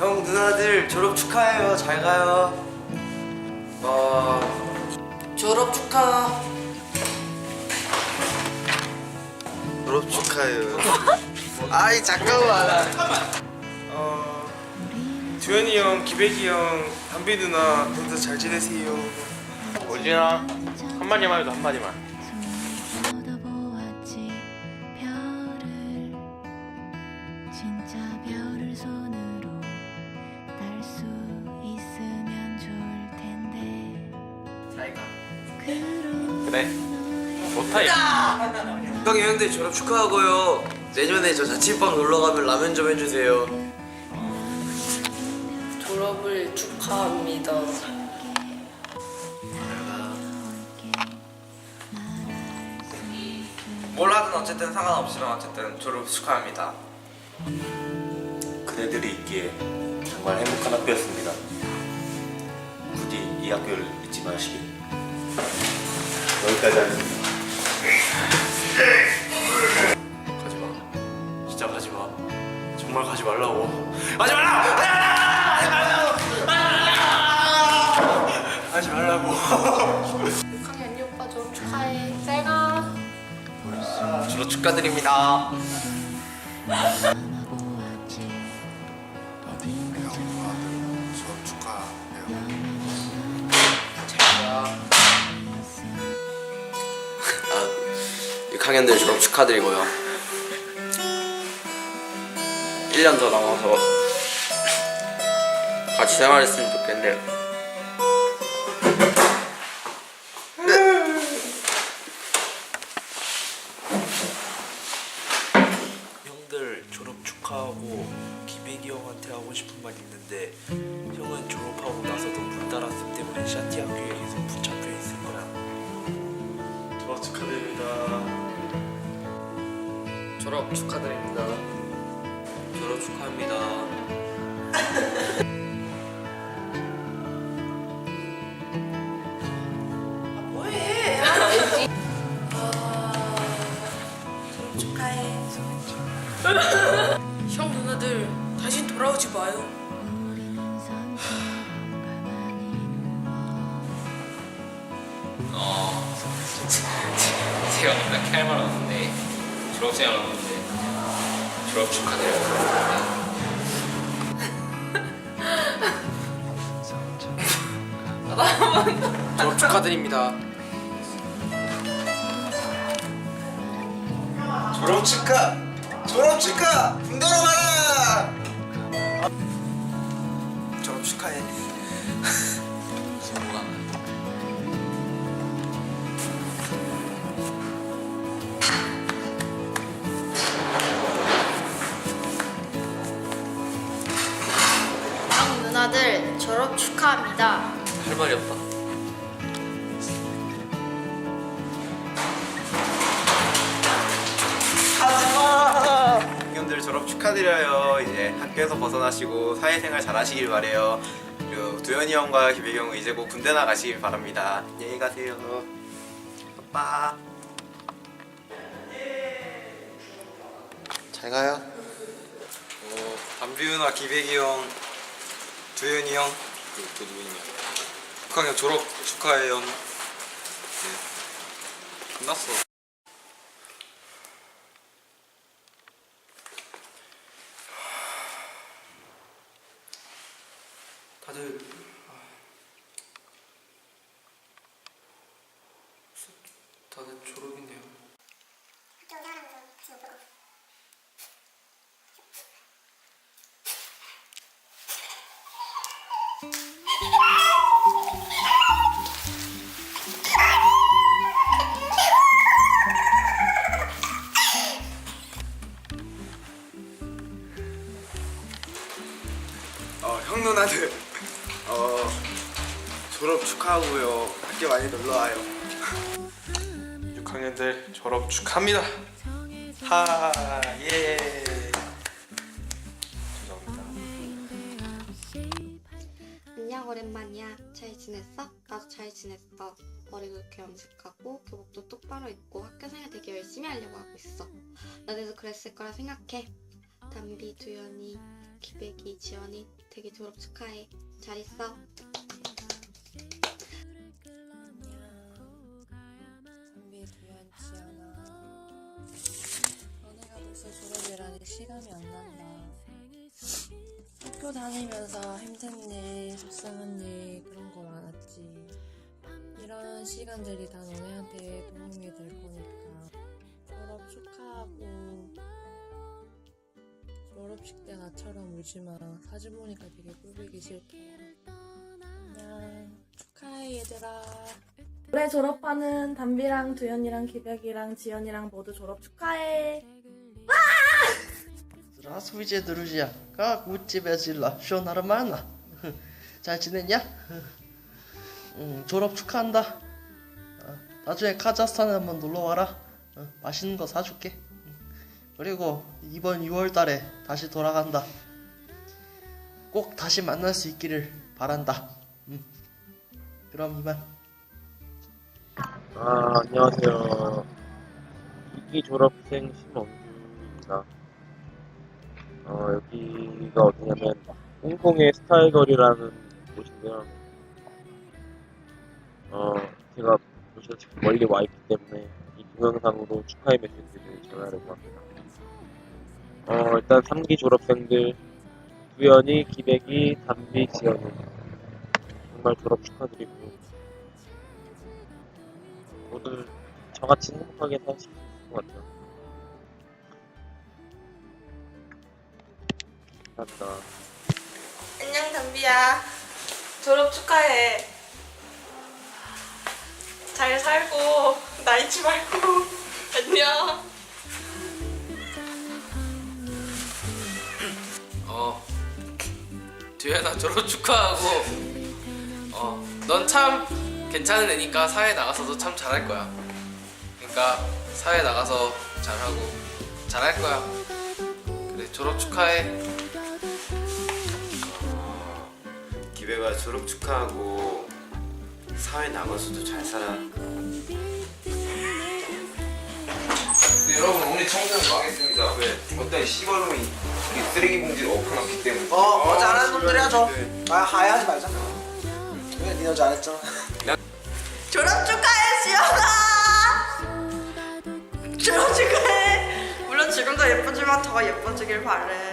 형 누나들 졸업 축하해요. 잘 가요. 어 졸업 축하. 졸업 축하해요. 아이 잠깐만. 어, 두현이 형, 기백이 형, 담비 누나 모두 잘 지내세요. 올진아 한마디만 해도 한마디만 그래 좋다 얘 형이 형들 졸업 축하하고요. 내년에 저 자취방 놀러 가면 라면 좀 해주세요. 졸업을 축하합니다. 뭘 하든 어쨌든 상관없지만 어쨌든 졸업 축하합니다. 그대들이 있기에 정말 행복한 학교였습니다. 부디 이 학교를 잊지 마시길. 여기까지 하겠습니다. 가지 마 진짜 가지 마 정말 가지 말라고 하지 말라 하지 말라 하지 말라고 강현이 오빠 졸업 축하해. 잘 가. 졸업 축하드립니다. 아, 6학년들 졸업 축하드리고요. 1년 더 남아서 같이 생활했으면 좋겠네요. 형들 졸업 축하하고 기백이 형한테 하고 싶은 말 있는데 형은 졸업하고 나서도 문 닫았음 때문에 샤티 학교에 계속 붙잡혀 있을 거야. 졸업 축하드립니다 졸업 축하드립니다. 졸업 축하합니다. 뭐해? 축하해. 형 누나들 다시 돌아오지 마요. 가만히 제가 딱히 할말 없는데 졸업생활 없는데 졸업 축하드려요. 졸업 축하드립니다. 졸업 축하! 졸업 축하! 군대로 가라! 졸업 축하해. 졸업 축하합니다. 할 말이 없다. 하지마! 형들 졸업 축하드려요. 이제 학교에서 벗어나시고 사회생활 잘하시길 바래요. 그리고 두현이 형과 형은 이제 곧 군대 나가시길 바랍니다. 안녕히 가세요. 아빠. 잘 가요. 어, 담비훈아, 기백이 형, 두현이 형, 그리고 또 누구냐? 6학년 졸업 축하해요. 네. 끝났어. 다들 아, 다들 졸업이네요. 어, 형 누나들 어, 졸업 축하하고요. 학교 많이 놀러 와요. 6학년들 졸업 축하합니다. 하, 예. 오랜만이야. 잘 지냈어? 나도 잘 지냈어. 머리도 이렇게 염색하고 교복도 똑바로 입고 학교생활 되게 열심히 하려고 하고 있어. 너네도 그랬을 거라 생각해. 담비, 두연이 기백이, 지연이 되게 졸업 축하해. 잘 있어. 선비 두현 지연아 너네가 벌써 졸업이라니 실감이 안 난다 학교 다니면서 힘든 일, 속상한 일 그런 거 많았지. 이런 시간들이 다 너네한테 도움이 될 거니까. 졸업 축하하고 졸업식 때 나처럼 울지 마. 사진 보니까 되게 꼴보기 싫더라. 안녕. 축하해 얘들아. 올해 졸업하는 담비랑 두현이랑 기백이랑 지연이랑 모두 졸업 축하해. Здравствуйте, друзья! Как у тебя дела? Все нормально? 잘 지냈냐? 응, 졸업 축하한다. 어, 나중에 카자흐스탄에 한번 놀러 와라. 어, 맛있는 거 사줄게. 응. 그리고 이번 6월 달에 다시 돌아간다. 꼭 다시 만날 수 있기를 바란다. 응. 그럼 이만. 아, 안녕하세요. 이기 졸업생 심원규입니다. 어, 여기가 어디냐면, 홍콩의 스타일거리라는 곳인데요. 어, 제가 보시다시피 멀리 와 있기 때문에 이 동영상으로 축하의 메시지를 전하려고 합니다. 어, 일단 3기 졸업생들, 두현이, 기백이, 담비, 지연이. 정말 졸업 축하드리고, 모두 저같이 행복하게 있을 것 같아요. 감사합니다. 안녕 담비야. 졸업 축하해. 잘 살고 나 잊지 말고 안녕. 어 두현아 졸업 축하하고 어 넌 참 괜찮은 애니까 사회 나가서도 참 잘할 거야 그러니까 사회 나가서 잘하고 잘할 거야 그래 졸업 축하해 기백아 졸업 축하하고 사회 나가서도 잘 살아. 네, 여러분 오늘 청소는 망했습니다. 왜? 어떤 시발놈이 이 쓰레기 봉지를 엎어놨기 때문에. 어, 어제 안 하는 놈들이야, 저. 네. 아, 하야하지 말자. 왜 니네 어제 안 했잖아. 졸업 축하해 지연아. 졸업 축하해. 물론 지금도 예쁘지만 더 예뻐지길 바래.